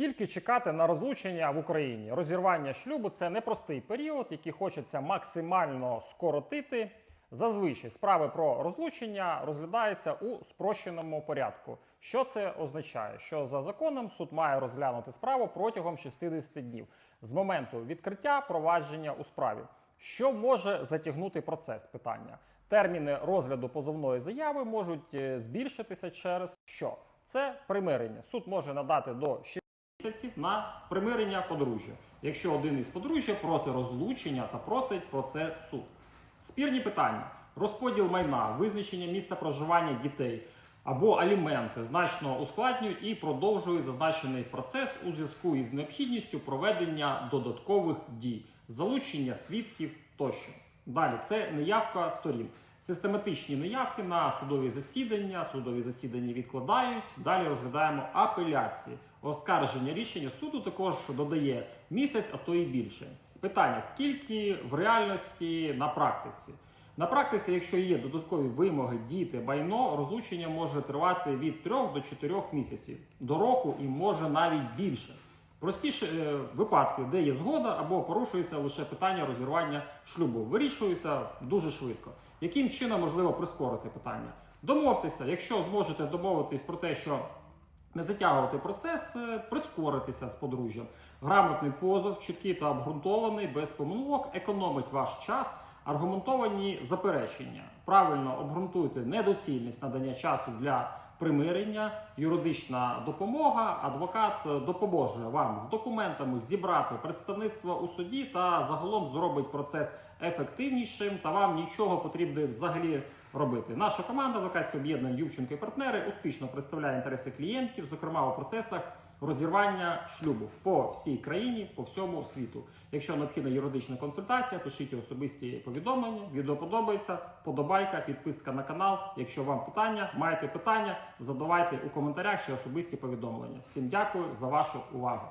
Скільки чекати на розлучення в Україні? Розірвання шлюбу це непростий період, який хочеться максимально скоротити. Зазвичай справи про розлучення розглядаються у спрощеному порядку. Що це означає? Що за законом суд має розглянути справу протягом 60 днів з моменту відкриття провадження у справі. Що може затягнути процес? Питання терміни розгляду позовної заяви можуть е, збільшитися через що? Це примирення. Суд може надати до 6 місяців на примирення подружжя, якщо один із подружжя проти розлучення та просить про це суд. Спірні питання: розподіл майна, визначення місця проживання дітей або аліменти значно ускладнюють і продовжують зазначений процес у зв'язку із необхідністю проведення додаткових дій, залучення свідків тощо. Далі це неявка сторін. Систематичні неявки на судові засідання, судові засідання відкладають. Далі розглядаємо апеляції. Оскарження рішення суду також додає місяць, а то і більше. Питання: скільки в реальності на практиці? На практиці, якщо є додаткові вимоги, діти, майно, розлучення може тривати від 3 до 4 місяців до року і може навіть більше. Простіші е, випадки, де є згода або порушується лише питання розірвання шлюбу, вирішуються дуже швидко. Яким чином можливо прискорити питання? Домовтеся, якщо зможете домовитись про те, що не затягувати процес, е, прискоритися з подружжям. Грамотний позов, чіткий та обґрунтований, без помилок, економить ваш час. Аргументовані заперечення. Правильно обґрунтуйте недоцільність надання часу для примирення, юридична допомога. Адвокат допоможе вам з документами зібрати представництво у суді та загалом зробить процес ефективнішим. Та вам нічого потрібно взагалі робити. Наша команда адвокатське об'єднання Ювченко і партнери успішно представляє інтереси клієнтів, зокрема у процесах розірвання шлюбу по всій країні, по всьому світу. Якщо необхідна юридична консультація, пишіть особисті повідомлення. Відео подобається, подобайка, підписка на канал. Якщо вам питання, маєте питання, задавайте у коментарях чи особисті повідомлення. Всім дякую за вашу увагу.